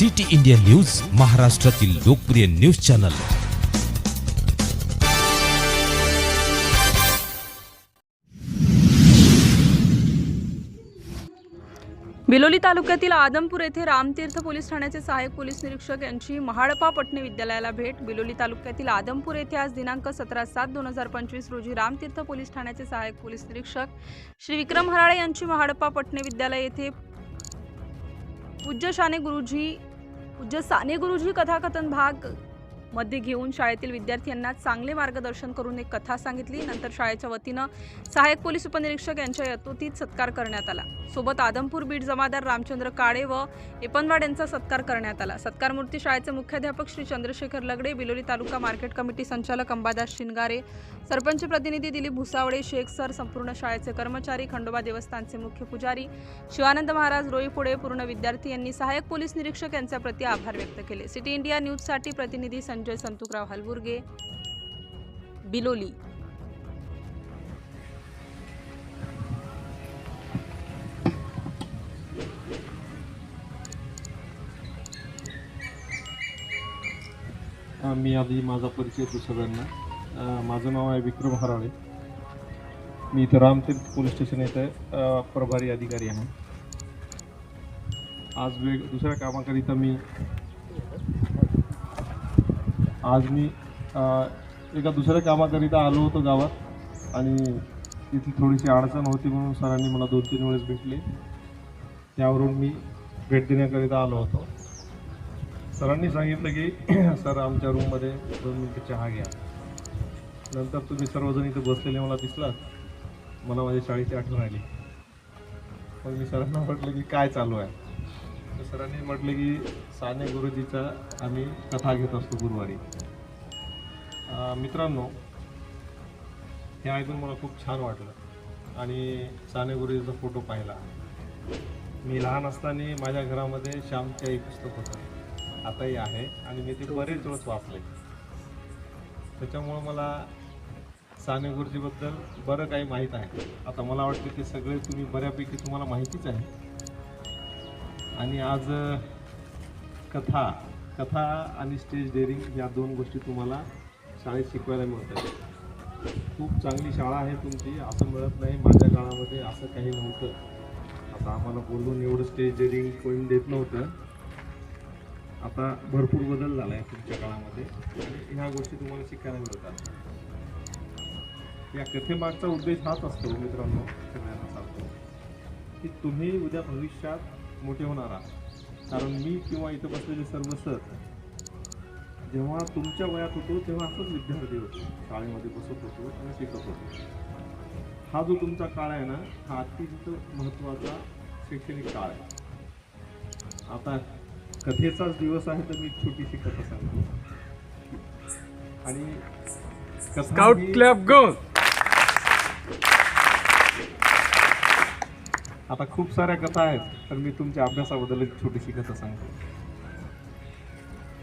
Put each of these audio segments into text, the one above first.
City India news महाराष्ट्रातील लोकप्रिय news channel. Biloli तालुक्यातील आदमपूर येथे रामतीर्थ पोलीस ठाण्याचे सहाय्यक पोलीस निरीक्षक यांची महाडपा पटणे विद्यालयाला भेट. बिलोली तालुक्यातील आदमपूर येथे आज दिनांक सतरा सात दोन हजार पंचवीस रोजी रामतीर्थ पोलीस ठाण्याचे सहाय्यक पोलीस निरीक्षक श्री विक्रम हराळे यांची महाडपा पटणे विद्यालय येथे पूज्य शाने गुरुजी पूज्य साने गुरुजी कथाकथन भाग मध्ये घेऊन शाळेतील विद्यार्थ्यांना चांगले मार्गदर्शन करून एक कथा सांगितली. नंतर शाळेच्या वतीनं सहाय्यक पोलीस उपनिरीक्षक यांच्या यतोतीत सत्कार करण्यात आला. सोबत आदमपूर बीड जमादार रामचंद्र काळे व एपनवाड यांचा सत्कार करण्यात आला. सत्कार मूर्ती शाळेचे मुख्याध्यापक श्री चंद्रशेखर लगडे बिलोली तालुका मार्केट कमिटी संचालक अंबादास शिंगारे सरपंच प्रतिनिधी दिलीप भुसावळे शेख सर संपूर्ण शाळेचे कर्मचारी खंडोबा देवस्थानचे मुख्य पुजारी शिवानंद महाराज रोईपुडे पूर्ण विद्यार्थी यांनी सहाय्यक पोलीस निरीक्षक यांच्या प्रति आभार व्यक्त केले. सिटी इंडिया न्यूजसाठी प्रतिनिधी संजय म्हणजे संतुकराव हलबुर्गे बिलोली. मी आधी माझा परिचय देतो सगळ्यांना. माझं नाव आहे विक्रम हराळे. मी इथं रामतीर्थ पोलीस स्टेशन येथे प्रभारी अधिकारी आहे. आज वेग दुसऱ्या कामाकरिता मी आज मी एका दुसऱ्या कामाकरिता आलो होतो गावात आणि तिथली थोडीशी अडचण होती म्हणून सरांनी मला दोन तीन वेळेस भेटले. त्यावरून मी भेट देण्याकरिता आलो होतो. सरांनी सांगितलं की सर आमच्या रूममध्ये दोन मिनटं चहा घ्या. नंतर तुम्ही सर्वजण इथं बसलेले मला दिसलात. मला माझ्या शाळेची आठवण आली. मग मी सरांना म्हटलं की काय चालू आहे? तर सरांनी म्हटलं की साने गुरुजीचा आम्ही कथा घेत असतो गुरुवारी. मित्रांनो हे ऐकून मला खूप छान वाटलं. आणि साने गुरुजीचा फोटो पाहिला. मी लहान असताना माझ्या घरामध्ये श्यामचे एक पुस्तक होतं. आताही आहे आणि मी ते बरेच वेळेस वाचले. त्याच्यामुळं मला साने गुरुजीबद्दल बरं काही माहीत आहे. आता मला वाटतं ते सगळे तुम्ही बऱ्यापैकी तुम्हाला माहितीच आहे. आणि आज कथा कथा आणि स्टेज डेअरिंग या दोन गोष्टी तुम्हाला शाळेत शिकवायला मिळतात. खूप चांगली शाळा आहे तुमची. असं मिळत नाही. माझ्या काळामध्ये असं काही नव्हतं. आता आम्हाला बोलून एवढं स्टेज डेअरिंग कोणी देत नव्हतं. आता भरपूर बदल झाला आहे तुमच्या काळामध्ये. ह्या गोष्टी तुम्हाला शिकायला मिळतात. या कथेमागचा उद्देश हाच असतो मित्रांनो सगळ्यांना सांगतो की तुम्ही उद्या भविष्यात मोठे होणार आहात. कारण मी किंवा इथं बसलेले सर्व सर जेव्हा तुमच्या वयात होतो तेव्हा असंच विद्यार्थी होतो. शाळेमध्ये बसत होतो आणि शिकत होतो. हा जो तुमचा काळ आहे ना हा अत्यंत महत्त्वाचा शैक्षणिक काळ आहे. आता कथेचाच दिवस आहे तर मी छोटीशी कथा सांगतो आणि स्काउट क्लब गो आता खूप साऱ्या कथा आहेत तर मी तुमच्या अभ्यासाबद्दल एक छोटीशी कथा सांगतो.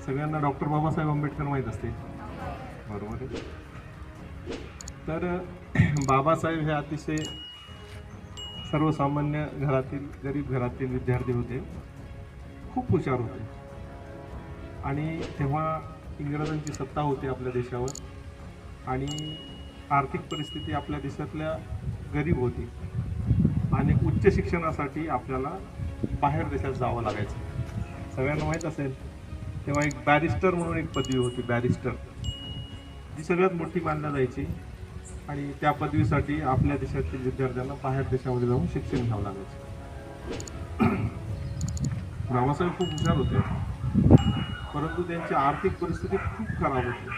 सगळ्यांना डॉक्टर बाबासाहेब आंबेडकर माहीत असते बरोबर आहे. तर बाबासाहेब हे अतिशय सर्वसामान्य घरातील गरीब घरातील विद्यार्थी होते. खूप हुशार होते. आणि तेव्हा इंग्रजांची सत्ता होती आपल्या देशावर. आणि आर्थिक परिस्थिती आपल्या देशातल्या गरीब होती. आणि उच्च शिक्षणासाठी आपल्याला बाहेर देशात जावं लागायचं. सगळ्यांना माहीत असेल तेव्हा एक बॅरिस्टर म्हणून एक पदवी होती बॅरिस्टर. जी सगळ्यात मोठी मानल्या जायची आणि त्या पदवीसाठी आपल्या देशातील विद्यार्थ्यांना बाहेर देशामध्ये जाऊन शिक्षण घ्यावं लागायचं. बाबासाहेब खूप हुशार होते. परंतु त्यांची आर्थिक परिस्थिती खूप खराब होती.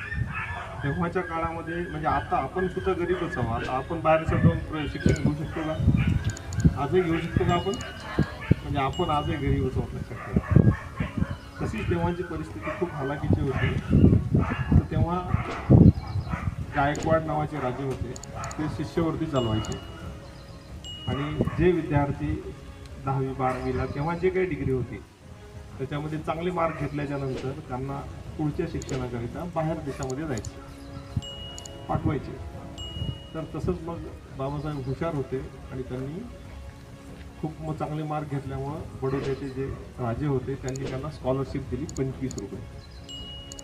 तेव्हाच्या काळामध्ये म्हणजे आता आपण सुद्धा गरीबच आहोत. आता आपण बाहेर जाऊन शिक्षण घेऊ शकतो का? आजही घेऊ शकतो का आपण? म्हणजे आपण आजही घरी आहोत लक्षात ठेवा तशीच तेव्हाची परिस्थिती खूप हालाकीची होती. तर तेव्हा गायकवाड नावाचे राजे होते. ते शिष्यवृत्ती चालवायचे. आणि जे विद्यार्थी दहावी बारावीला तेव्हा जे काही डिग्री होती त्याच्यामध्ये चांगले मार्क घेतल्याच्या नंतर त्यांना पुढच्या शिक्षणाकरिता बाहेर देशामध्ये जायचे. पाठवायचे. तर तसंच मग बाबासाहेब हुशार होते आणि त्यांनी खूप चांगले मार्क घेतल्यामुळं बडोद्याचे जे राजे होते त्यांनी त्यांना स्कॉलरशिप दिली पंचवीस रुपये.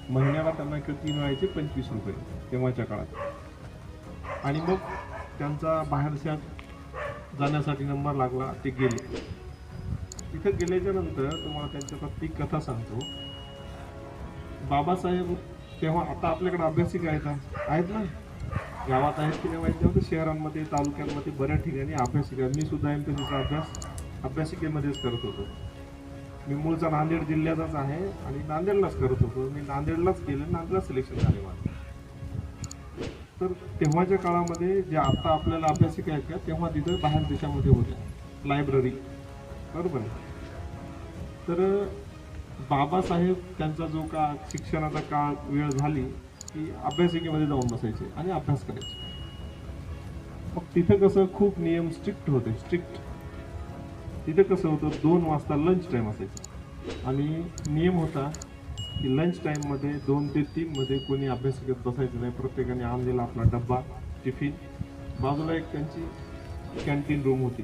महिन्याला त्यांना किंवा तीन वेळाचे पंचवीस रुपये तेव्हाच्या काळात. आणि मग त्यांचा बाहेरच्या जाण्यासाठी नंबर लागला ते गेले. तिथं गेल्याच्यानंतर तुम्हाला त्यांच्या ती कथा सांगतो. बाबासाहेब तेव्हा आता आपल्याकडे अभ्यासिका आहेत आहेत ना? गावात आहेत की नाही माहिती नव्हतं शहरांमध्ये तालुक्यांमध्ये बऱ्याच ठिकाणी अभ्यासिका मी सुद्धा एम अभ्यास अभ्यासिकेमध्येच करत होतो. मी मूळचा नांदेड जिल्ह्याचाच आहे आणि नांदेडलाच करत होतो. मी नांदेडलाच गेलं नांदेडला सिलेक्शन झाले माझं. तर तेव्हाच्या काळामध्ये जे आता आपल्याला अभ्यासिका आहेत का तेव्हा तिथं बाहेर देशामध्ये होत्या लायब्ररी बरोबर आहे. तर बाबासाहेब त्यांचा जो का शिक्षणाचा काळ वेळ झाली की अभ्यासिकेमध्ये जाऊन बसायचे आणि अभ्यास करायचे. मग तिथं कसं खूप नियम स्ट्रिक्ट होते स्ट्रिक्ट तिथं कसं होतं दोन वाजता लंच टाईम असायचा. आणि नियम होता की लंच टाईममध्ये दोन ते तीनमध्ये कोणी अभ्यासिकेत बसायचं नाही. प्रत्येकाने आणलेला आपला डब्बा टिफिन बाजूला एक त्यांची कॅन्टीन रूम होती.